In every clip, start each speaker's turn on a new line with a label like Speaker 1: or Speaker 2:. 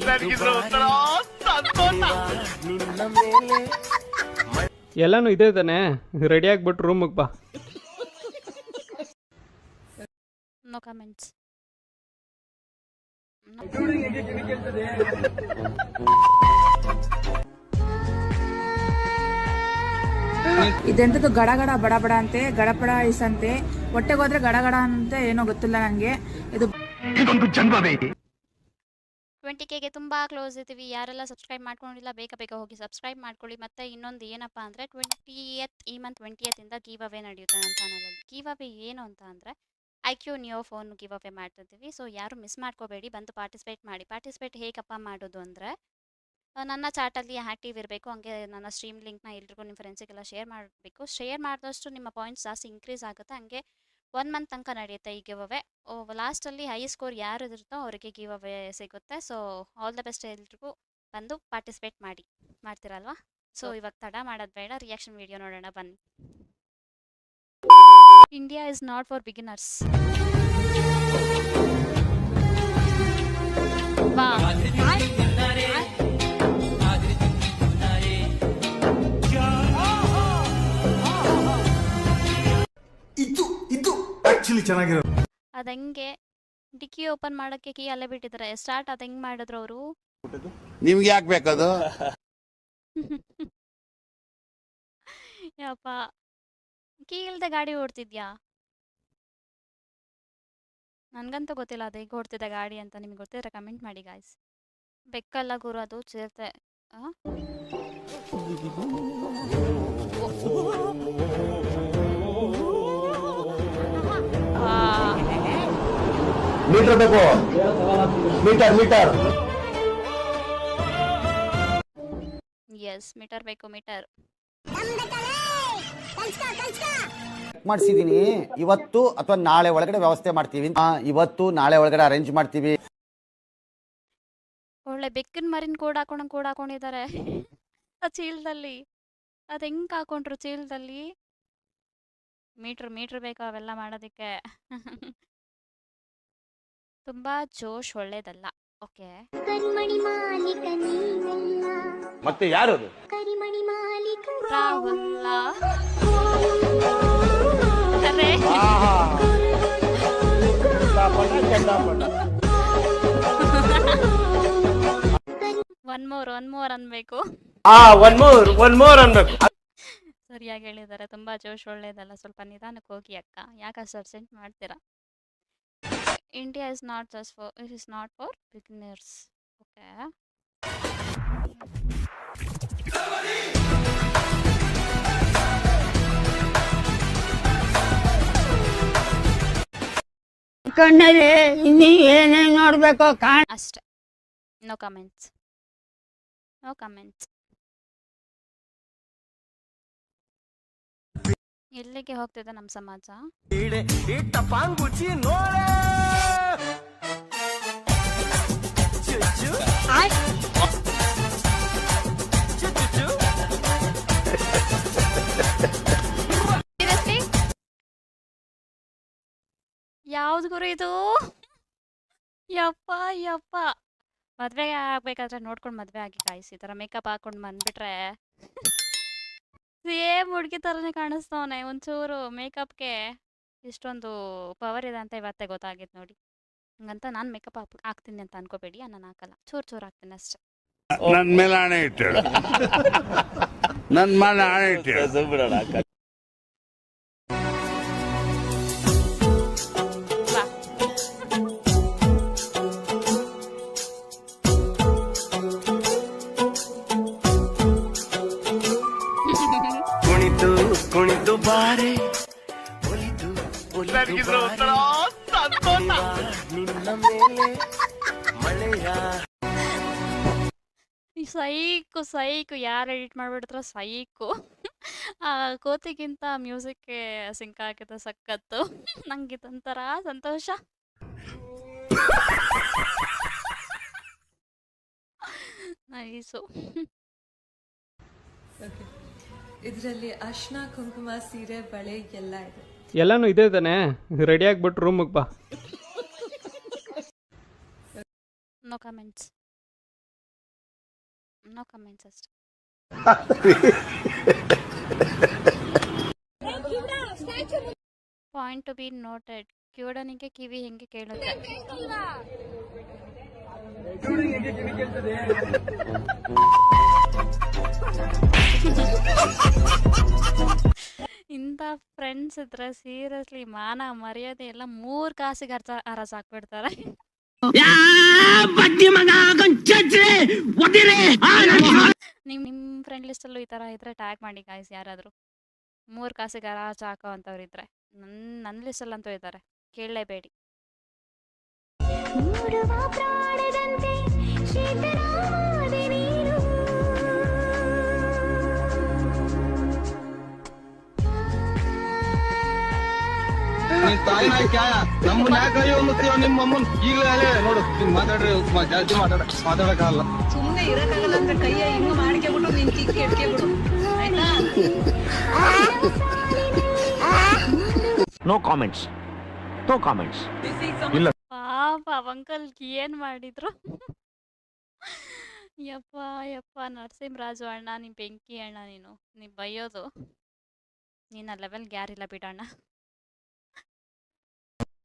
Speaker 1: ನನಗಿದ್ರ
Speaker 2: ಎಲ್ಲಾನು ಇದೆ ತಾನೆ. ರೆಡಿ ಆಗ್ಬಿಟ್ಟು ರೂಮಿಗೆ ಬಾ.
Speaker 3: ನೋ ಕಮೆಂಟ್ಸ್
Speaker 4: ಇದೆಂತದ್ದು ಗಡ ಗಡ ಬಡ ಬಡ ಅಂತೆ ಗಡಪಡ ಇಸಂತೆ ಹೊಟ್ಟೆಗೆ ಹೋದ್ರೆ ಗಡ ಗಡ ಅಂತ ಏನೋ ಗೊತ್ತಿಲ್ಲ ನನಗೆ ಇದು
Speaker 3: ಟ್ವೆಂಟಿ ಕೆಗೆ ತುಂಬ ಕ್ಲೋಸ್ ಇದ್ದೀವಿ, ಯಾರೆಲ್ಲ ಸಬ್ಸ್ಕ್ರೈಬ್ ಮಾಡ್ಕೊಂಡಿಲ್ಲ ಬೇಗ ಬೇಗ ಹೋಗಿ ಸಬ್ಸ್ಕ್ರೈಬ್ ಮಾಡ್ಕೊಳ್ಳಿ. ಮತ್ತು ಇನ್ನೊಂದು ಏನಪ್ಪ ಅಂದರೆ ಟ್ವೆಂಟಿಯತ್, ಈ ಮಂತ್ ಟ್ವೆಂಟಿಯತ್ತಿಂದ ಗೀವ್ ಅವೇ ನಡೆಯುತ್ತೆ ನನ್ನ ಚಾನಲಲ್ಲಿ. ಗೀವ್ ಅವೇ ಏನು ಅಂತ ಅಂದರೆ iQOO Neo phone give away ಮಾಡ್ತಿದ್ದೀವಿ. ಸೊ ಯಾರು ಮಿಸ್ ಮಾಡ್ಕೋಬೇಡಿ, ಬಂದು ಪಾರ್ಟಿಸಿಪೇಟ್ ಮಾಡಿ. ಪಾರ್ಟಿಸಿಪೇಟ್ ಹೇಗಪ್ಪ ಮಾಡೋದು ಅಂದರೆ ನನ್ನ ಚಾಟಲ್ಲಿ ಆ್ಯಕ್ಟಿವ್ ಇರಬೇಕು, ಹಂಗೆ ನನ್ನ ಸ್ಟ್ರೀಮ್ ಲಿಂಕ್ನ ಎಲ್ರಿಗೂ ನಿಮ್ಮ ಫ್ರೆಂಡ್ಸಿಗೆಲ್ಲ ಶೇರ್ ಮಾಡಬೇಕು. ಶೇರ್ ಮಾಡಿದಷ್ಟು ನಿಮ್ಮ ಪಾಯಿಂಟ್ಸ್ ಜಾಸ್ತಿ ಇನ್ಕ್ರೀಸ್ ಆಗುತ್ತೆ. ಹಂಗೆ ಒನ್ ಮಂತ್ ತನಕ ನಡೆಯುತ್ತೆ ಈ ಗಿವ್ ಅವೇ. ಲಾಸ್ಟಲ್ಲಿ ಹೈ ಸ್ಕೋರ್ ಯಾರು ಇರುತ್ತೋ ಅವರಿಗೆ ಗಿವ್ ಅವೇ ಸಿಗುತ್ತೆ. ಸೊ ಆಲ್ ದ ಬೆಸ್ಟ್ ಎಲ್ರಿಗೂ ಬಂದು ಪಾರ್ಟಿಸಿಪೇಟ್ ಮಾಡಿ. ಮಾಡ್ತೀರಲ್ವಾ? ಸೊ ಇವಾಗ ತಡ ಮಾಡೋದು ಬೇಡ. ರಿಯಾಕ್ಷನ್ ವಿಡಿಯೋ ನೋಡೋಣ ಬನ್ನಿ. India is
Speaker 5: not for beginners ಚೆನ್ನಾಗಿರೋದು.
Speaker 3: ಅದಂಗೆ ಡಿಕ್ಕಿ ಓಪನ್ ಮಾಡಕ್ಕೆ ಕೀ ಅಲ್ಲೇ ಬಿಟ್ಟಿದ್ದಾರೆ. ಸ್ಟಾರ್ಟ್ ಅದ್ ಹೆಂಗ್ ಮಾಡಿದ್ರು ಅವರು?
Speaker 6: ನಿಮ್ಗೆ ಯಾಕೆ ಬೇಕದು?
Speaker 3: ಯಪ್ಪ. ಕೀ ಇಲ್ದೆ ಗಾಡಿ ಓಡ್ತಿದ್ಯಾ? ನನಗಂತೂ ಗೊತ್ತಿಲ್ಲ ಅದು ಈಗ ಓಡ್ತಿದ್ದ ಗಾಡಿ ಅಂತ ನಿಮ್ಗೆ ಗೊತ್ತಿದ್ರೆ ಕಮೆಂಟ್ ಮಾಡಿ ಗಾಯ್ಸ್ ಬೆಕ್ಕಲ್ಲ ಗುರು ಅದು ಚಿರತೆ. ಆ? ಆ,
Speaker 6: ಮೀಟರ್ ಬೇಕು. Meter meter.
Speaker 3: ಎಸ್ ಮೀಟರ್ ಬೇಕು ಮೀಟರ್.
Speaker 7: ಮಾಡಿಸಿದೀನಿ. ಇವತ್ತು ಅಥವಾ ನಾಳೆ ಒಳಗಡೆ ವ್ಯವಸ್ಥೆ ಮಾಡ್ತೀವಿ. ಆ, ಇವತ್ತು ನಾಳೆ ಒಳಗಡೆ ಅರೇಂಜ್ ಮಾಡ್ತೀವಿ.
Speaker 3: ಒಳ್ಳೆ ಬೆಕ್ಕಿನ ಮರಿನ ಕೂಡ ಹಾಕೊಂಡಂಗೆ ಕೂಡ ಹಾಕೊಂಡಿದ್ದಾರೆ ಆ ಚೀಲದಲ್ಲಿ. ಅದು ಹೆಂಗ್ ಹಾಕೊಂಡ್ರು ಚೀಲದಲ್ಲಿ? ಮೀಟ್ರ್ ಮೀಟ್ರ್ ಬೇಕು ಅವೆಲ್ಲ ಮಾಡೋದಕ್ಕೆ. ತುಂಬ ಜೋಶ್ ಒಳ್ಳೇದಲ್ಲ. ಓಕೆ.
Speaker 8: ಕರಿಮಣಿ ಮಾಲೀಕ ನೀನಲ್ಲ
Speaker 6: ಮತ್ತೆ ಯಾರು
Speaker 8: ಕರಿಮಣಿ ಮಾಲೀಕ
Speaker 3: ರಾಹುಲ್ಲ. ಅರೆ. ಒನ್ ಮೋರ್ ಒನ್ ಮೋರ್ ಅನ್ಬೇಕು.
Speaker 2: ಆ ಒನ್ ಮೋರ್ ಒನ್ ಮೋರ್ ಅನ್ಬೇಕು.
Speaker 3: ಸರಿಯಾಗಿ ಹೇಳಿದ್ದಾರೆ. ತುಂಬಾ ಜೋಶ್ ಒಳ್ಳೇದಲ್ಲ. ಸ್ವಲ್ಪ ನಿಧಾನಕ್ಕೆ ಹೋಗಿ ಅಕ್ಕ. ಯಾಕೆ ಸರ್ ಸೆಂಟ್ ಮಾಡ್ತೀರಾ? India is not just for it is not for beginners okay
Speaker 4: ಕಣ್ಣಲ್ಲಿ ಇನ್ನೀ ಏನೇನ್ ನೋಡ್ಬೇಕು ಕಾಣ
Speaker 3: ಅಷ್ಟೆ ನೋ ಕಮೆಂಟ್ಸ್ ನೋ ಕಮೆಂಟ್ಸ್ ಎಲ್ಲಿಗೆ ಹೋಗ್ತಿದೆ ನಮ್ಮ ಸಮಾಜ? ಯಾವ್ದು ಗುರು ಇದು? ಯಪ್ಪ ಯಪ್ಪ. ಮದ್ವೆ ಆಗ್ಬೇಕಾದ್ರೆ ನೋಡ್ಕೊಂಡು ಮದ್ವೆ ಆಗಿ ಕಾಯಿಸಿ ಈ ಥರ ಮೇಕಪ್ ಹಾಕೊಂಡು ಬಂದ್ಬಿಟ್ರೆ. ಸೇಮ್ ಹುಡುಗಿ ತರನೇ ಕಾಣಿಸ್ತವನೆ ಒಂಚೂರು ಮೇಕಪ್ಗೆ ಇಷ್ಟೊಂದು ಪವರ್ ಇದೆ ಅಂತ ಇವತ್ತೇ ಗೊತ್ತಾಗಿತ್ತು ನೋಡಿ ಹಂಗಂತ ನಾನು ಮೇಕಪ್ ಹಾಕ್ ಹಾಕ್ತೀನಿ ಅಂತ ಅನ್ಕೋಬೇಡಿ ನಾನು ಹಾಕಲ್ಲ ಚೂರು ಚೂರು ಹಾಕ್ತೀನಿ ಅಷ್ಟೇ
Speaker 6: ನನ್ ಮೇಲೆ ಆಣೆ ಇಟ್ಟು ನನ್ ಮೇಲೆ ಆಣೆ ಇಟ್ಟು
Speaker 1: ಬಾರೆ ಒಲಿದು ಒಲಿದು ನಿನ್ನ ಮೇಲೆ ಮಳೆಯ
Speaker 3: ಸೈಕು ಸೈಕು ಯಾರು ಎಡಿಟ್ ಮಾಡಿಬಿಡ್ತಾರೋ ಸೈಕು. ಆ ಕೋತಿಗಿಂತ ಮ್ಯೂಸಿಕ್ಗೆ ಸಿಂಕ್ ಹಾಕಿದ್ರೆ ಸಕ್ಕತ್ತು ನಂಗೆ ಇದೊಂಥರ ಸಂತೋಷ. ನೈಸು
Speaker 9: ಇದರಲ್ಲಿ ಅರ್ಶನ ಕುಂಕುಮ ಸೀರೆ ಬಳೆ ಎಲ್ಲ ಇದೆ.
Speaker 2: ಎಲ್ಲಾನು ಇದೆ ತಾನೆ? ರೆಡಿ ಆಗ್ಬಿಟ್ಟು ರೂಮಿಗೆ ಬಾ.
Speaker 3: ನೋ ಕಮೆಂಟ್ಸ್ ನೋ ಕಮೆಂಟ್ಸ್ ಅಷ್ಟೆ. ಪಾಯಿಂಟ್ ಟು ಬಿ ನೋಟೆಡ್ ಕಿವುಡನಿಗೆ ಕಿವಿ ಹೆಂಗೆ ಕೇಳುತ್ತೆ? ಇಂಥ ಫ್ರೆಂಡ್ಸ್ ಇದ್ರೆ ಸೀರಿಯಸ್ಲಿ ಮಾನ ಮರ್ಯಾದೆ ಎಲ್ಲ ಮೂರ್ ಕಾಸಿಗೆ ಅರ್ಥ ಅರಸ ಹಾಕ್ಬಿಡ್ತಾರೆ. ನಿಮ್ ನಿಮ್ ಫ್ರೆಂಡ್ ಲಿಸ್ಟಲ್ಲೂ ಈ ತರ ಇದ್ರೆ ಟ್ಯಾಗ್ ಮಾಡಿ ಗಾಯ್ಸ್ ಯಾರಾದ್ರೂ. ಮೂರ್ ಕಾಸಿಗೆ ಅರಾಜ್ ಹಾಕೋ ಅಂತವ್ರು ಇದ್ರೆ ನನ್ ನನ್ನ ಲಿಸ್ಟಲ್ಲಂತೂ ಇದ್ದಾರೆ. ಕೇಳಲೇಬೇಡಿ.
Speaker 8: ಮೂಡುವ ಪ್ರಾಣದಂತೆ ನೀನು.
Speaker 1: ನಮ್ಮನ್ನ ಯಾಕೆ ಅಯ್ಯೋ ಅನ್ನುತ್ತೀವ ನಿಮ್ಮ ಅಮ್ಮನ್ ಈಗಲೇ ಅಲ್ಲೇ ನೋಡು. ಹಿಂಗ್ ಮಾತಾಡ್ರಿ ಮ- ಜಾಸ್ತಿ ಮಾತಾಡ ಮಾತಾಡಕ್ಕಾಗಲ್ಲ.
Speaker 9: ಸುಮ್ಮನೆ ಇರಕ್ಕಾಗಲ್ಲ ಅಂದ್ರೆ ಕೈಯ ಹಿಂಗ್ ಮಾಡ್ಕೊಬಿಟ್ಟು ನೀನ್ ಕಿಕ್ಕಿ ಇಟ್ಕೊಬಿಡು ಆಯ್ತಾ?
Speaker 1: ನೋ ಕಾಮೆಂಟ್ಸ್ ನೋ ಕಾಮೆಂಟ್ಸ್
Speaker 3: ಪಾಪ ಅಂಕಲ್ ಏನ್ ಮಾಡಿದ್ರು? ಯಪ್ಪ ಯಪ್ಪ ನರಸಿಂಹರಾಜು ಅಣ್ಣ ನೀ ಬೆಂಕಿ ಅಣ್ಣ ನೀನು. ನೀ ಬೈಯೋದು. ನೀನು ಆ ಲೆವೆಲ್ಗೆ ಯಾರಿಲ್ಲ ಬಿಡಣ್ಣ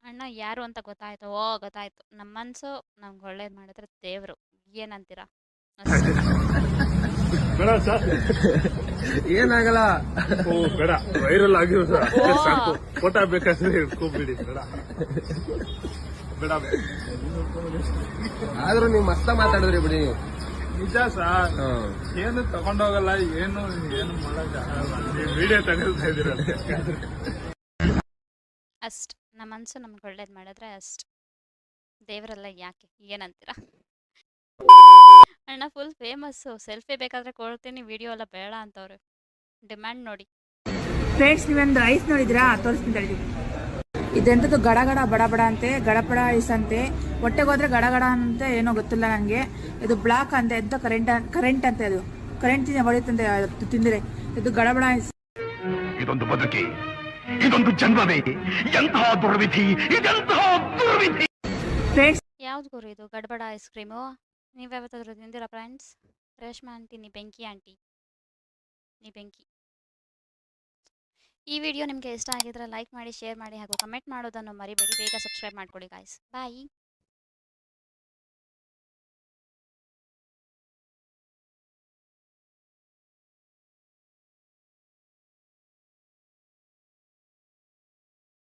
Speaker 3: ಅಣ್ಣ ಯಾರು ಅಂತ ಗೊತ್ತಾಯ್ತು. ಓ ಗೊತ್ತಾಯ್ತು. ನಮ್ಮ ಮನ್ಸು ನಮ್ಗೆ ಒಳ್ಳೇದು ಮಾಡಿದ್ರೆ ದೇವ್ರು. ಏನಂತೀರಾ.
Speaker 5: ಏನಾಗಲ್ಲ. ಓ ಬೇಡ. ವೈರಲ್ ಆಗಿರೋ. ಫೋಟೋ ಬೇಕಾದ್ರೆ ಇಟ್ಕೊಂಡ್ಬಿಡಿ ಬೇಡ. ಬೇಡ.
Speaker 1: ಆದ್ರೂ ನೀವು ಮಸ್ತ ಮಾತಾಡಿದ್ರಿ ಬಿಡಿ
Speaker 5: ನಿಜ ಸರ್. ಏನು ತಗೊಂಡೋಗಲ್ಲ ಏನು ಏನು ಮಾಡಕ್ ನೀವು ವಿಡಿಯೋ ತಗೊಳ್ತಾ ಇದೀರಲ್ಲ
Speaker 3: ಅಷ್ಟು. ನಮ್ಮ ಮನಸ್ಸು ನಮ್ಗೆ ಒಳ್ಳೇದು ಮಾಡಿದ್ರೆ ಅಷ್ಟ್. ದೇವರೆಲ್ಲ ಯಾಕೆ? ಏನಂತೀರಾ? ಅಣ್ಣ ಫುಲ್ ಫೇಮಸ್ಸು ಸೆಲ್ಫಿ ಬೇಕಾದ್ರೆ ಕೊಡ್ತೀನಿ ವಿಡಿಯೋ ಎಲ್ಲ ಬೇಡ ಅಂತವ್ರು. ಡಿಮ್ಯಾಂಡ್ ನೋಡಿ.
Speaker 4: ಫ್ರೆಂಡ್ಸ್ ನೀವೊಂದು ಐಸ್ ನೋಡಿದ್ರಾ ತೋರಿಸ್ತೀನಿ ತಡಿ ಇದೆಂತದ್ದು ಗಡ ಗಡ ಬಡ ಬಡ ಅಂತೆ ಗಡಪಡ ಐಸ್ ಅಂತೆ ಹೊಟ್ಟೆಗೆ ಹೋದ್ರೆ ಗಡ ಗಡ ಅಂತ ಏನೋ ಗೊತ್ತಿಲ್ಲ ನನಗೆ ಇದು ಬ್ಲಾಕ್ ಅಂತೆ ಎಂತ ಕರೆಂಟ್ ಕರೆಂಟ್ ಅಂತೆ ಅದು. ಕರೆಂಟ್ ಹೊಡಿತಂತೆ ಅದು ತಿಂದರೆ. ಇದು ಗಡಬಡ ಐಸ್
Speaker 1: ಇದೊಂದು ಬದುಕಿ ಇದೊಂದು ಜನ್ಮವೇ ಎಂತಹ ದುರ್ವಿಧಿ ಇದೆಂತಹ ದುರ್ವಿಧಿ.
Speaker 4: ಫ್ರೆಂಡ್ಸ್
Speaker 3: ಯಾವ್ದು ಗುರು ಇದು? ಗಡಬಡ ಐಸ್ ಕ್ರೀಮು ನೀವು ಯಾವತ್ತಾದ್ರೂ ತಿಂದಿರಾ ಫ್ರೆಂಡ್ಸ್ ರೇಷ್ಮಾ ಆಂಟಿ ನೀ ಬೆಂಕಿ ಆಂಟಿ. ನೀ ಬೆಂಕಿ. ಈ ವಿಡಿಯೋ ನಿಮಗೆ ಇಷ್ಟ ಆಗಿದ್ರೆ ಲೈಕ್ ಮಾಡಿ ಶೇರ್ ಮಾಡಿ ಹಾಗೂ ಕಮೆಂಟ್ ಮಾಡೋದನ್ನು ಮರಿಬೇಡಿ. ಬೇಗ ಸಬ್ಸ್ಕ್ರೈಬ್ ಮಾಡ್ಕೊಳ್ಳಿ ಗಾಯ್ಸ್ ಬಾಯ್